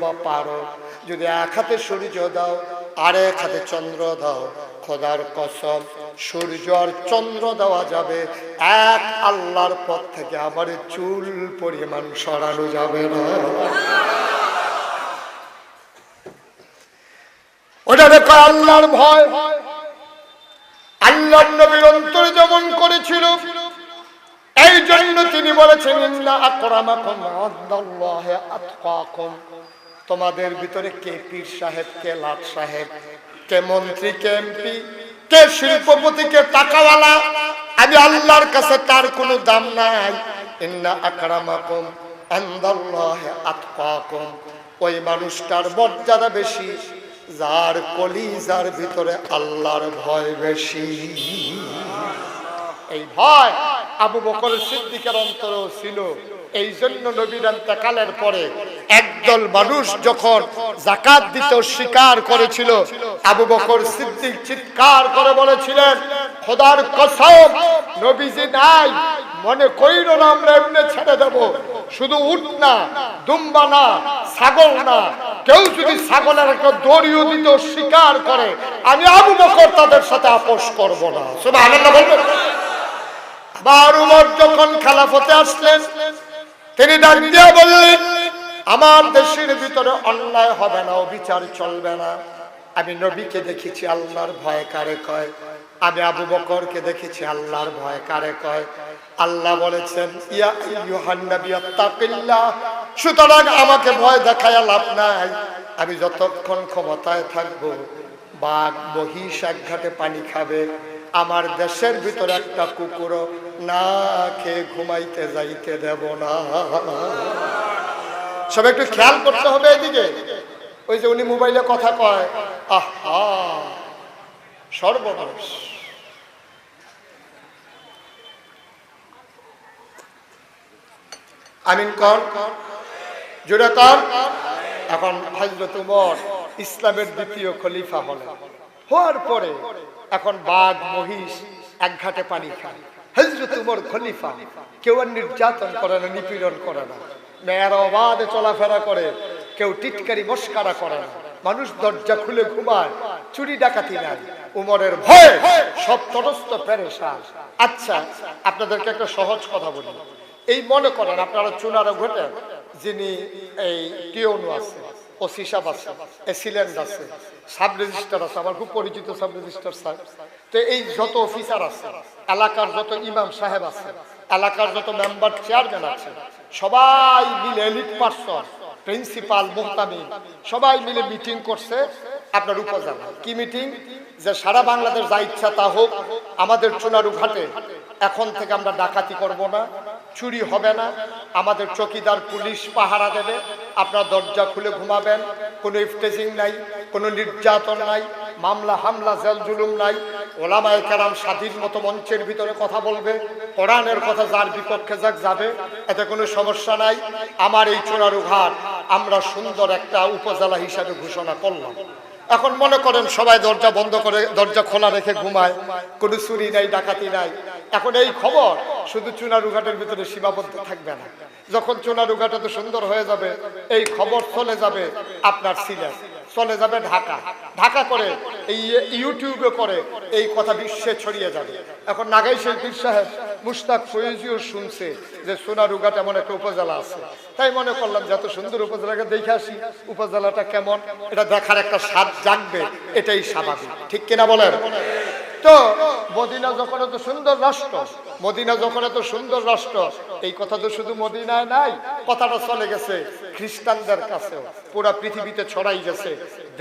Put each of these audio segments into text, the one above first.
বা পারো। যদি এক হাতে সূর্য দাও, আর এক হাতে চন্দ্র দাও, খোদার কসম, সূর্য আর চন্দ্র দেওয়া যাবে। এক আল্লাহর পথ থেকে আবার চুল পরিমাণ সরানো যাবে না। ওটা দেখো আল্লাহর ভয়। আল্লাহ নবীর অন্তর যেমন করেছিল এই জন্য তিনি বলেছেন তোমাদের ভিতরে কে পীর সাহেব, কে লাট সাহেব, কে মন্ত্রী, কে এমপি, কে শিল্পপতি, কে টাকাওয়ালা, আমি আল্লাহর কাছে তার কোনো দাম নাই। ইন্না আকরামাকুম ইনদাল্লাহি আতকাকুম। ওই মানুষটার মর্যাদা বেশি, যার কলিজার ভিতরে আল্লাহর ভয় বেশি। এই ভয় আবু বকর সিদ্দিকের অন্তরেও ছিল। এই জন্য নবীর কালের পরে একদল মানুষ যখন জাকাত দিতে স্বীকার করেছিল, আবু বকর সিদ্দিক চিৎকার করে বলেছিলেন, খোদার কসম, নবীজি নাই, মনে কইল না আমরা এমনি ছেড়ে দেব। শুধু উঠ না, দুম্বা না, ছাগল না। কেউ যদি ছাগলের একটা দড়িও দিত স্বীকার করে, আমি আবু বকর তাদের সাথে আপোষ করব না। শুধু আনন্দ বলবেন। আবার উমর যখন খেলাফতে আসলেন তিনি ডাক দিয়ে বললেন, আমার দেশের ভিতরে অন্যায় হবে না, অবিচার চলবে না। আমি নবীকে দেখেছি, আল্লাহর ভয় কারে কয়। আমি আবু বকরকে দেখেছি, আল্লাহর ভয় কারে কয়। আল্লাহ বলেছেন, ইয়া সুতরাং আমাকে ভয় দেখায় লাভ নাই। আমি যতক্ষণ ক্ষমতায় থাকব, বাঘ, মহিষ এক ঘাটে পানি খাবে। আমার দেশের ভিতরে একটা কুকুরও না খেয়ে ঘুমাইতে যাইতে দেব না। সব একটু খেয়াল করতে হবে এদিকে। ওই যে উনি মোবাইলে কথা কয়, আহা, সর্বনাশ। আমিন কন? জুড়ে কর এখন হজরত উমর ইসলামের দ্বিতীয় খলিফা হলেন। হওয়ার পরে এখন বাঘ, মহিষ এক ঘাটে পানি খায়। হজরত উমর খলিফা কেউ আর নির্যাতন করে না, নিপীড়ন করে না। মেয়েরা অবাধে চলাফেরা করে, কেউ টিটকারি, মস্কারা করে না। মানুষ দরজা খুলে ঘুমায়, চুরি ডাকাতি নাই উমরের ভয় সব তটস্থ পেরেশান। আচ্ছা আপনাদেরকে একটা সহজ কথা বলি। এই মনে করেন, আপনারা চুনারও ঘটেন, যিনি এই টিওনু আছে ওসি সাহেব আছে এসিলেন্ট আছে সাব রেজিস্টার আছে, আমার খুব পরিচিত সাব রেজিস্টার স্যার। তো এই যত অফিসার আছে, এলাকার যত ইমাম সাহেব আছে, এলাকার যত মেম্বার চেয়ারম্যান আছে, সবাই মিলে এলিট পার্সন প্রিন্সিপাল মোহতামিম, সবাই মিলে মিটিং করছে আপনার উপজেলা। কি মিটিং যে সারা বাংলাদেশ যা ইচ্ছা তা হোক, আমাদের চুনারু ঘাটে, এখন থেকে আমরা ডাকাতি করব না চুরি হবে না। আমাদের চকিদার পুলিশ পাহারা দেবে। আপনার দরজা খুলে ঘুমাবেন। কোনো ইফটেজিং নাই, কোনো নির্যাতন নাই, মামলা হামলা, জেল জুলুম নাই। ওলামায় কেরাম স্বাধীন মতো মঞ্চের ভিতরে কথা বলবে। কোরআনের কথা যার বিপক্ষে যাক যাবে। এতে কোনো সমস্যা নাই। আমার এই চোরারু ঘাট আমরা সুন্দর একটা উপজেলা হিসাবে ঘোষণা করলাম। এখন মনে করেন সবাই দরজা বন্ধ করে দরজা খোলা রেখে ঘুমায়। কোনো চুরি নাই, ডাকাতি নাই। এখন এই খবর, শুধু চুনারুঘাটের ভিতরে সীমাবদ্ধ থাকবে না। যখন চুনারুঘাটা তো সুন্দর হয়ে যাবে, এই খবর চলে যাবে আপনার সিলেট। চলে যাবে ঢাকা। ঢাকা করে, এই ইউটিউবে করে এই কথা বিশ্বে ছড়িয়ে যাবে। এখন নাগাই শিল্পীর সাহেব মুস্তাক ফয়েজিও শুনছে যে সোনারুঘাট এমন একটা উপজেলা আছে। তাই মনে করলাম যে এত সুন্দর উপজেলাকে দেখে আসি, উপজেলাটা কেমন, এটা দেখার একটা স্বাদ জাগবে, এটাই স্বাভাবিক। ঠিক কিনা বলেন? তো মদিনা যখন এত সুন্দর রাষ্ট্র, মদিনা যখন এত সুন্দর রাষ্ট্র, এই কথা তো শুধু মদিনায় নাই, কথাটা চলে গেছে খ্রিস্টানদের কাছে পুরা পৃথিবীতে ছড়াই গেছে।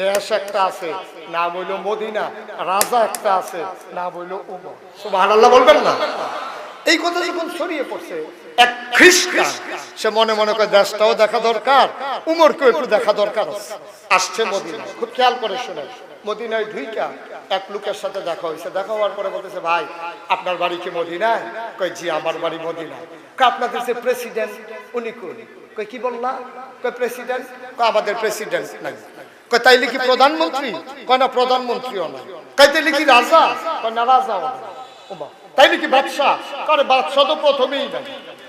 দেশ একটা আছে, নাম হইল মদিনা, রাজা একটা আছে, নাম হইল উমর। সুবহানাল্লাহ বলবেন না? এই কথা যখন ছড়িয়ে পড়ছে, এক খ্রিস্টান, সে মনে মনে করে, দেশটাও দেখা দরকার, উমরকেও একটু দেখা দরকার আসছে মদিনা খুব খেয়াল করে শুনে মদিনায় ঢুইকা এক লোকের সাথে দেখা হয়েছে। দেখা হওয়ার পরে বলতেছে, ভাই, আপনার বাড়ি কি মদিনায়? কই জি, আমার বাড়ি মদিনায়। আপনাদের যে প্রেসিডেন্ট, উনি কোন? কই কি বললা? কই প্রেসিডেন্ট? আমাদের প্রেসিডেন্ট নাই। কই তাইলে কি প্রধানমন্ত্রী? কই না, প্রধানমন্ত্রীও না কই তাইলে কি রাজা? কই না, রাজাও না ওমা তাই নাকি বাদশাহ কারে বাদশাহ তো প্রথমেই নাই।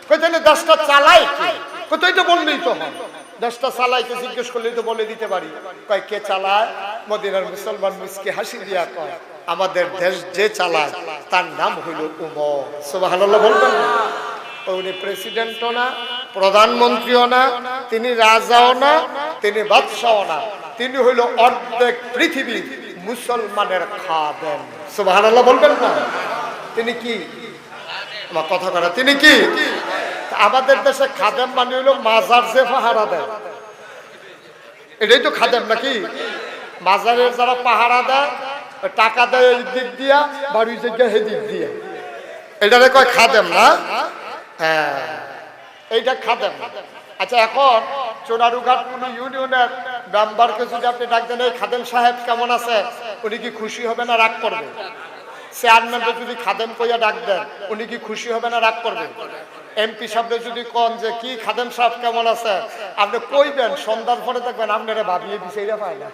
কই তাহলে দেশটা চালায় কে? কই তো বললেই তো হয়। দেশটা চালাইতে জিজ্ঞেস করলেই তো বলে দিতে পারি। কয়, কে চালায়? মদিনার মুসলমান মুসকে হাসি দিয়া কয়, আমাদের দেশ যে চালায় তার নাম হইল উমর। না। উনি প্রেসিডেন্টও না, প্রধানমন্ত্রীও না, তিনি রাজাও না, তিনি বাদশাও না, তিনি হইল অর্ধেক পৃথিবী মুসলমানের খাদেন সুবহানাল্লাহ বলবেন না। তিনি কি? আমার কথা করা তিনি কি? আমাদের দেশে খাদেম মানে হইল মাজার যে পাহারা দেয়। এটাই তো খাদেম নাকি? মাজারের যারা পাহারা দেয় টাকা দেয় এই দিক দিয়া বাড়ি জায়গা সেই দিক দিয়া। এটারে কয় খাদেম না? হ্যাঁ এইটা খাদেম। আচ্ছা এখন চোনারুঘাট কোন ইউনিয়নের মেম্বারকে যদি আপনি ডাক দেন, এই খাদেম সাহেব কেমন আছে? উনি কি খুশি হবে না রাগ করবে? চেয়ারম্যানকে যদি খাদেম কইয়া ডাক দেন, উনি কি খুশি হবে না রাগ করবে? এমপি সাহেব যদি কন যে কি খাদেম সাহেব কেমন আছে, আপনি কইবেন, সন্ধ্যার পরে দেখবেন আপনারা ভাবিয়ে বিষয়টা পায় না।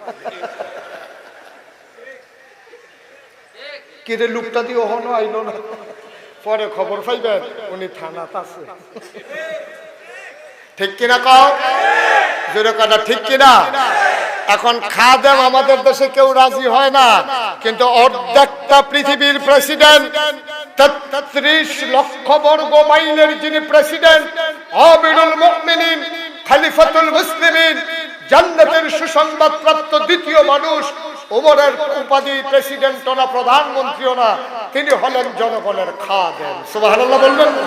কি রে লুকটা দিয়ে ওহনো আইলো না? পরে খবর পাইবেন, উনি থানাত আছে। ঠিক কিনা কও? জোরে কথা ঠিক কিনা? এখন খাদেম আমাদের দেশে কেউ রাজি হয় না, কিন্তু অর্ধেকটা পৃথিবীর প্রেসিডেন্ট তেত্রিশ লক্ষ বর্গ মাইলের যিনি প্রেসিডেন্ট, আমিরুল মুমিনিন, খলিফাতুল মুসলিমিন, জান্নাতের সুসংবাদ প্রাপ্ত দ্বিতীয় মানুষ, ওমরের উপাধি প্রেসিডেন্ট না, প্রধানমন্ত্রীও না, তিনি হলেন জনগণের খাদেম সুবহানাল্লাহ বলবেন না?